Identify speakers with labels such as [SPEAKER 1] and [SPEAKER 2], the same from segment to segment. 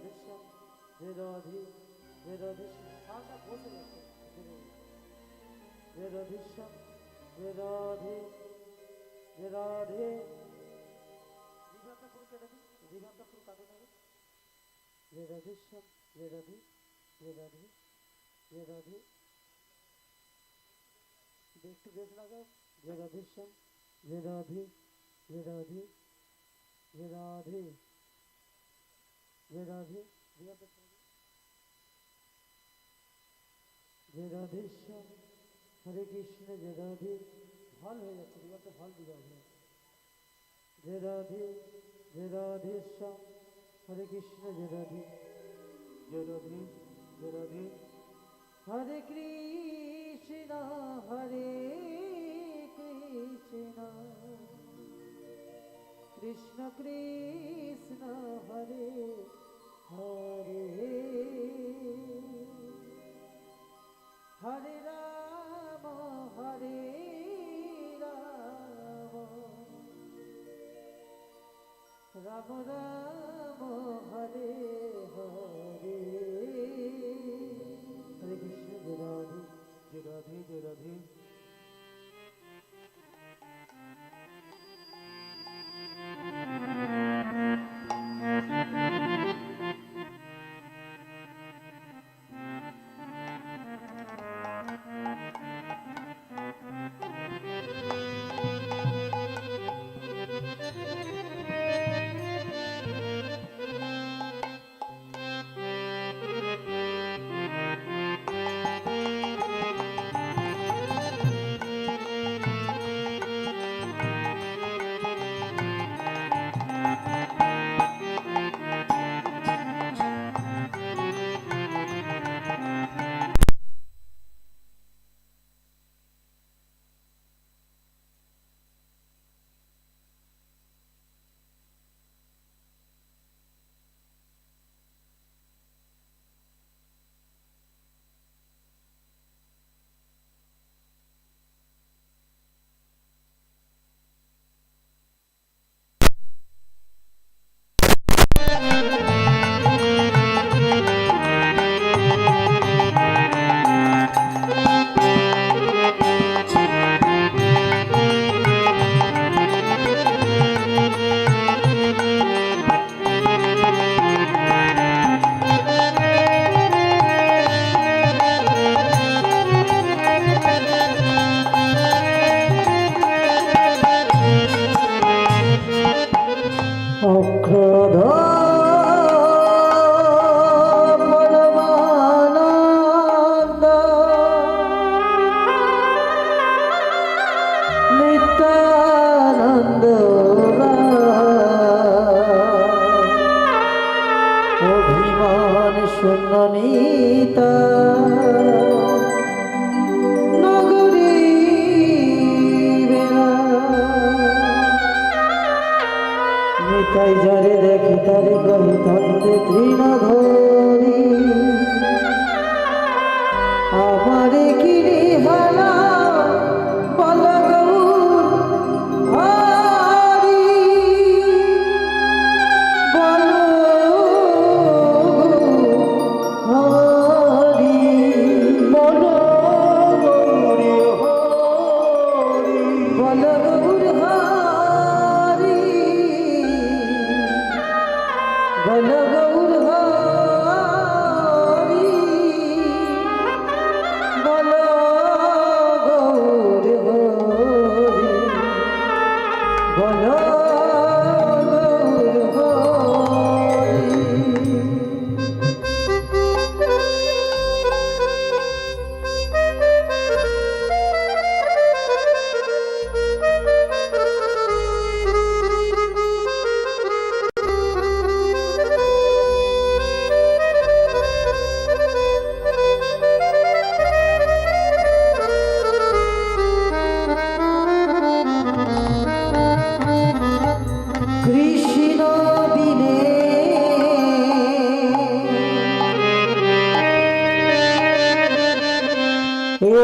[SPEAKER 1] वेदाधिश्यं वेदाधि वेदाधिश्यं
[SPEAKER 2] सासा घोषे
[SPEAKER 1] वेदाधिश्यं वेदाधि वेदाधि
[SPEAKER 2] দীঘান্তপুর কেটে দিন দীঘান্তপুর কাকে নেবে
[SPEAKER 1] वेदाधिश्यं वेदाधि वेदाधि वेदाधि
[SPEAKER 2] একটু বেশ লাগাও
[SPEAKER 1] वेदाधिश्यं वेदाधि वेदाधि वेदाधि রাধে যে রাধেশ্বর হরে কৃষ্ণ যে রাধে
[SPEAKER 2] হল হয়ে যাচ্ছে দিগন্তে হল দিগন্ত
[SPEAKER 1] যে রাধে যে রাধেশ্বর হরে কৃষ্ণ যে রাধে যে রাধে যে রাধে হরে কৃষ্ণ হরে কৃষ্ণ কৃষ্ণ কৃষ্ণ হরে হরে হরে রাম হরে রাম রাম রাম হরে হরে হরে কৃষ্ণ জয় রাধে জয় রাধে জয় রাধে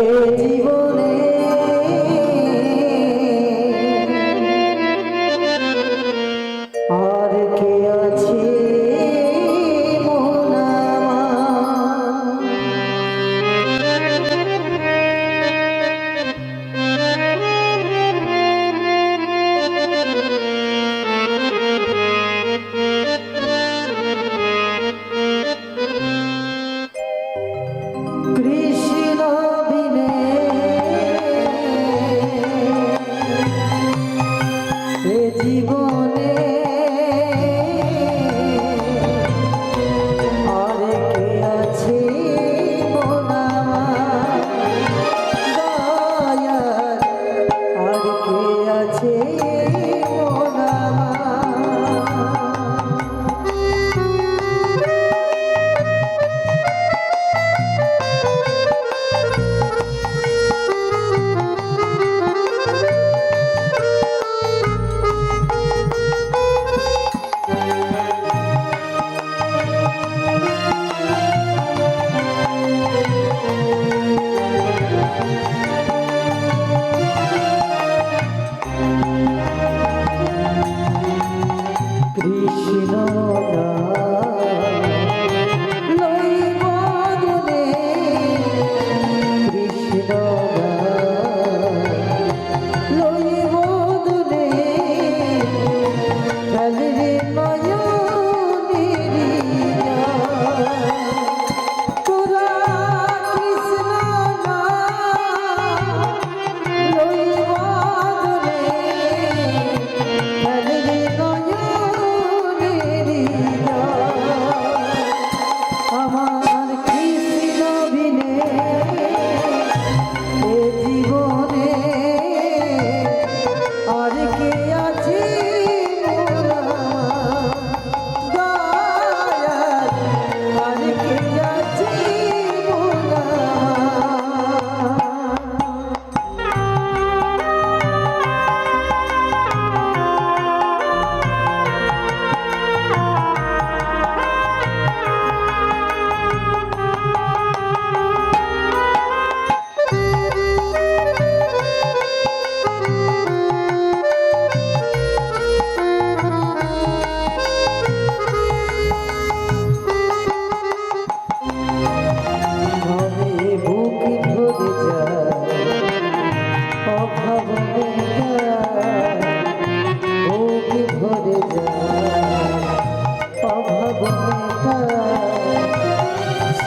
[SPEAKER 1] ready.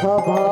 [SPEAKER 1] সভা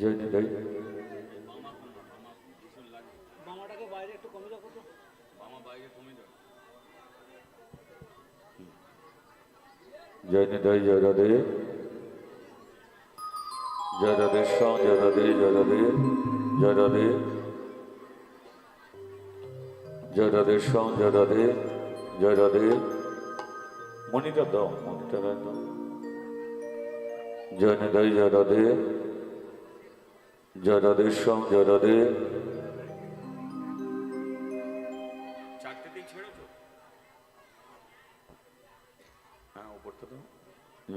[SPEAKER 3] জয়নি দই জয় রাধে জয় রাধের সং জয় রাধে জয় রাধে জয় রাধে জয় রাধের সং জয় রাধে জয় রাধে
[SPEAKER 4] মণিটা দাও মণিটা দাও
[SPEAKER 3] জয়নি দই জয় রাধে জয়রাধেশ্যাম হ্যাঁ, জয়রাধে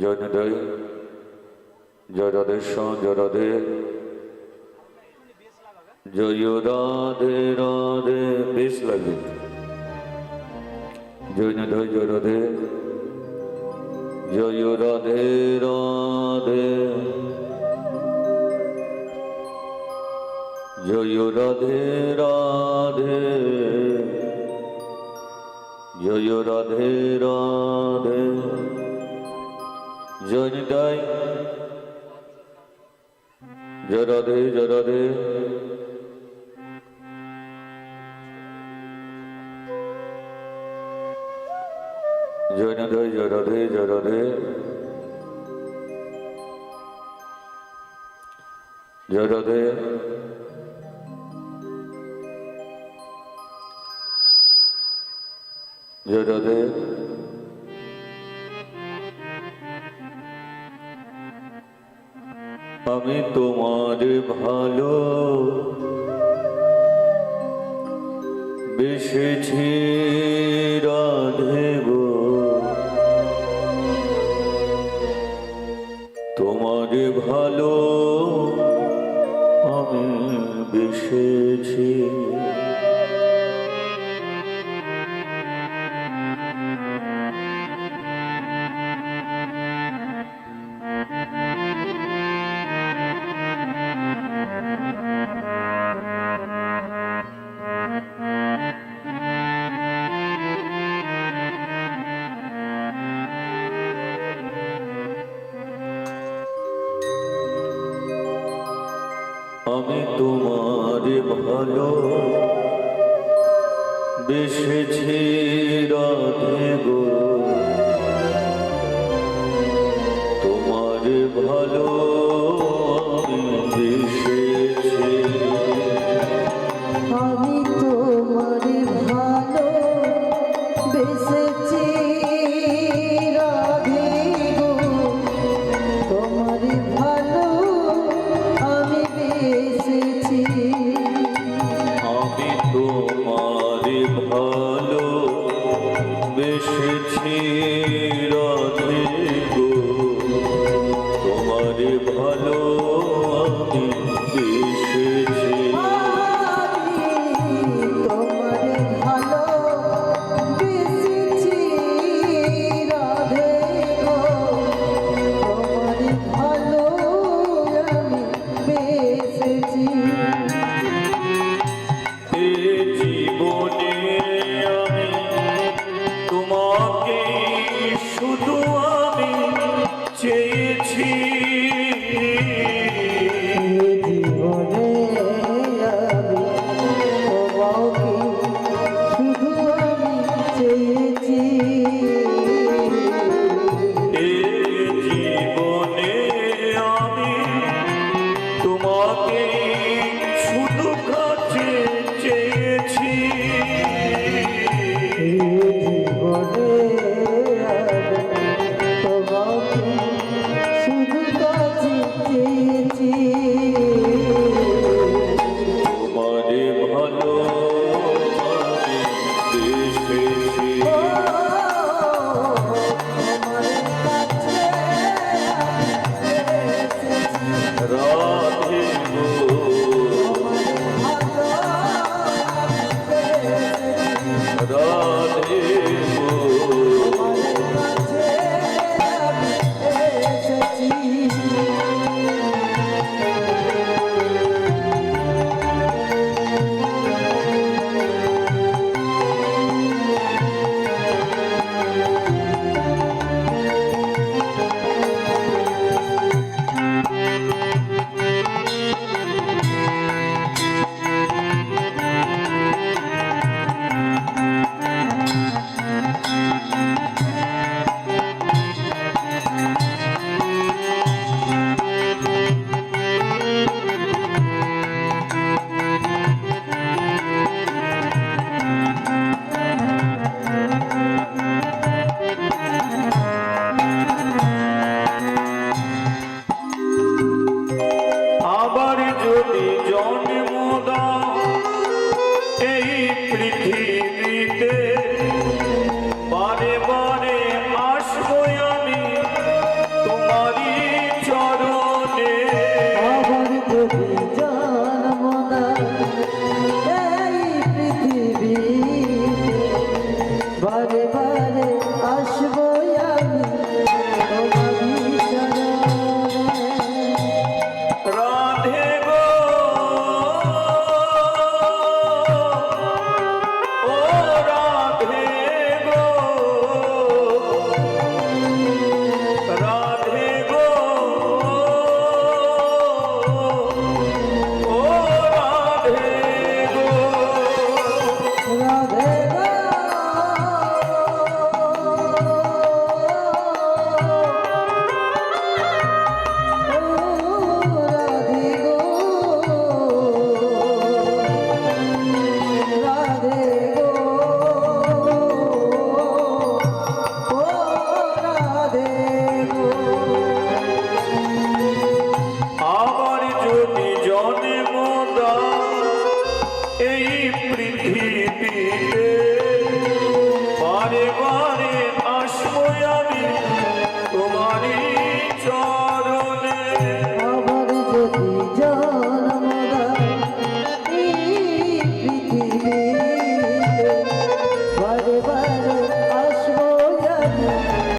[SPEAKER 3] জয় নিদয় জয় রাধেশ্যাম জয় রাধে জয় রাধে রাধে বেশ লাগে জয় নিদয় জয় রাধে জয় রাধে রাধে জয় রাধে রাধে জয় রাধে রাধে জয় নিতাই জয় রাধে জয় রাধে জয় নিতাই জয় রাধে জয় রাধে জয় রাধে জোরদের আমি তোমার ভালো বেসেছি রাধেব তোমার ভালো আমি বেশেছি আমি তোমার ভালো বেসেছি রাধে গো